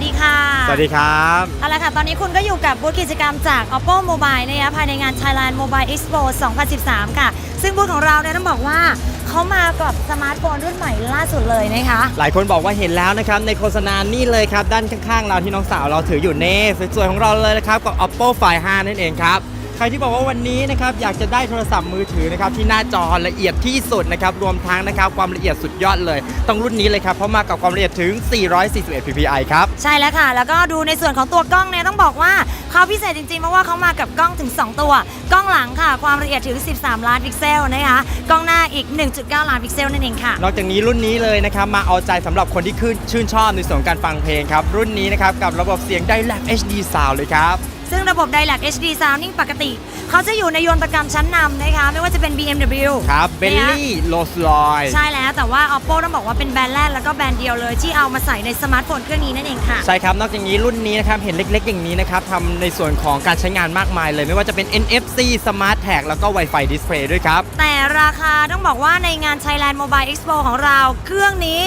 สวัสดีครับเอาละค่ะ ตอนนี้คุณก็อยู่กับบูธกิจกรรมจาก Oppo Mobile นะคะภายในงาน Thailand Mobile Expo 2013 ค่ะ ซึ่งบูธของเราเนี่ยต้องบอกว่าเขามากับสมาร์ทโฟนรุ่นใหม่ล่าสุดเลยนะคะ หลายคนบอกว่าเห็นแล้วนะครับ ในโฆษณานี่เลยครับ ด้านข้างๆเราที่น้องสาวเราถืออยู่เน่สวยๆของเราเลยนะครับกับ Oppo Find 5 นั่นเองครับใครที่บอกว่าวันนี้นะครับอยากจะได้โทรศัพท์มือถือนะครับที่หน้าจอละเอียดที่สุดนะครับรวมทั้งนะครับความละเอียดสุดยอดเลยต้องรุ่นนี้เลยครับเพราะมากับความละเอียดถึง 441 ppi ครับ ใช่แล้วค่ะ แล้วก็ดูในส่วนของตัวกล้องเนี่ยต้องบอกว่าเขาพิเศษจริงๆ เพราะว่าเขามากับกล้องถึง 2 ตัว กล้องหลังค่ะ ความละเอียดถึง 13 ล้านพิกเซลนะคะกล้องหน้าอีก 1.9 ล้านพิกเซลนั่นเองค่ะ นอกจากนี้รุ่นนี้เลยนะครับมาเอาใจสำหรับคนที่ขึ้นชื่นชอบในส่วนของการฟังเพลงครับรุ่นนี้นะครับกับระบบเสียง Direct HD Sound เลยครับ ซึ่งระบบ Dialog HD Sounding ปกติ เขาจะอยู่ในยนตกรรมชั้นนำนะคะ ไม่ว่าจะเป็น BMW ครับเบลนะคะลี่โรสลอยใช่แล้วแต่ว่า Oppo ต้องบอกว่าเป็นแบรนด์แรกแล้วก็แบรนด์เดียวเลย ที่เอามาใส่ในสมาร์ทโฟนเครื่องนี้นั่นเองค่ะ ใช่ครับ นอกจากนี้รุ่นนี้นะครับ เห็นเล็ก ๆ อย่างนี้นะครับทำในส่วนของการใช้งานมากมายเลย ไม่ว่าจะเป็น NFC Smart Tag แล้วก็ Wi-Fi Display ด้วยครับ แต่ราคาต้องบอกว่าในงาน Thailand Mobile Expo ของเรา เครื่องนี้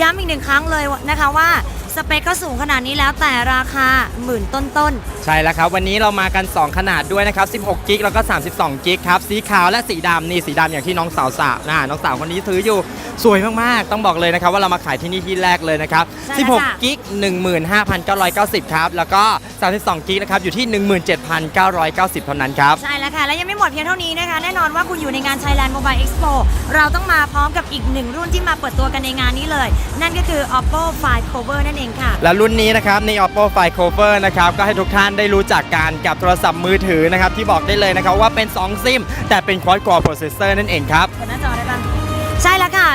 ย้ำอีกหนึ่งครั้งเลยนะคะว่าสเปคก็สูงขนาดนี้แล้วแต่ราคาหมื่นต้นใช่แล้วครับ วันนี้เรามากัน 2 ขนาดด้วยนะครับ 16 กิกแล้วก็ 32 กิกครับ สีขาวและสีดำนี่สีดำอย่างที่น้องสาวสาวนะน้องสาวคนนี้ถืออยู่สวยมากๆ ต้องบอกเลยนะครับว่าเรามาขายที่นี่ที่แรกเลยนะครับใช่แล้วค่ะ16 กิก 15,990 ครับ แล้วก็ 32 กิกนะครับอยู่ที่ 17,990 เท่านั้นครับๆใช่แล้วค่ะ และยังไม่หมดเพียงเท่านี้นะคะ แน่นอนว่าคุณอยู่ในงาน Thailand Mobile Expo เราต้องมาพร้อมกับอีกหนึ่งรุ่นที่มาเปิดตัวกันในงานนี้เลยนั่นก็คือ Oppo Find Cover นั่นเองค่ะ และรุ่นนี้นะครับใน Oppo Find Cover นะครับก็ให้ทุกท่านได้รู้จักการกับโทรศัพท์มือถือนะครับที่บอกได้เลยนะครับว่าเป็น 2 ซิม แต่เป็น Quad Core Processor นั่นเองครับกดหน้าจอได้ปะใช่แล้วค่ะ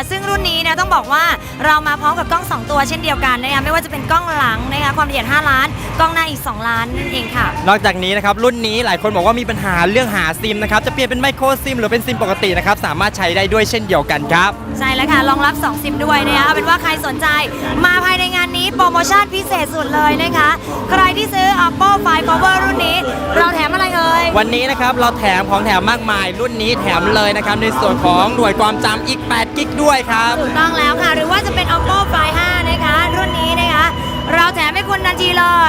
ซึ่งรุ่นนี้เนะต้องบอกว่าเรามาพร้อมกับกล้อง 2 ตัวเช่นเดียวกันนะคะไม่ว่าจะเป็นกล้องหลังนะคะความละเอียด 5 ล้าน กล้องหน้าอีก 2 ล้านนั่นเองค่ะ นอกจากนี้นะครับรุ่นนี้หลายคนบอกว่ามีปัญหาเรื่องหาซิมนะครับจะเปลี่ยนเป็นไมโครซิมหรือเป็นซิมปกตินะครับสามารถใช้ได้ด้วยเช่นเดียวกันครับ ใช่แล้วค่ะรองรับ2ซิมด้วยนะคะเอาเป็นว่าใครสนใจมาภายในงา นนี้โปรโมชั่นพิเศษสุดเลยนะคะ ใครที่ซื้อ Oppo Find Cover รุ่นนี้ เราแถมอะไรเอ่ย วันนี้นะครับเราแถมของแถมมากมาย รุ่นนี้แถมเลยนะครับในส่วนของหน่วยความจำอีก8กิกด้วยครับ ถูกต้องแล้วค่ะ หรือว่าจะเป็น Oppo Find 5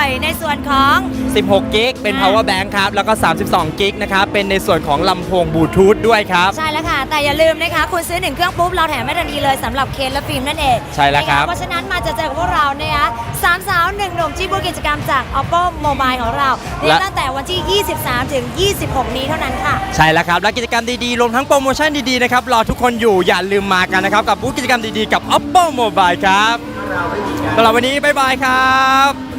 นทีเลยในส่วนของ 16 กิก เป็น power bank ครับ แล้วก็ 32 กิกนะครับ เป็นในส่วนของลำโพงบลูทูธด้วยครับ ใช่แล้วค่ะ แต่อย่าลืมนะคะ คุณซื้อหนึ่งเครื่องปุ๊บ เราแถมให้ทันทีเลยสำหรับเคสและฟิล์มนั่นเองใช่แล้วครับ นะะเพราะฉะนั้นมาจะเจอกับพวกเรานะคะสามสาวหนึ่งหนุ่มที่บูธกิจกรรมจาก Oppo Mobile ของเราเนี่ยตั้งแต่วันที่ 23 ถึง 26 นี้เท่านั้นค่ะ ใช่แล้วครับ และกิจกรรมดีๆ รวมทั้งโปรโมชั่นดีๆ นะครับ รอทุกคนอยู่ อย่าลืมมากันนะครับ กับบูธกิจกรรมดีๆ กับ Oppo Mobile ครับสำหรับวันนี้ บ๊ายบายครับ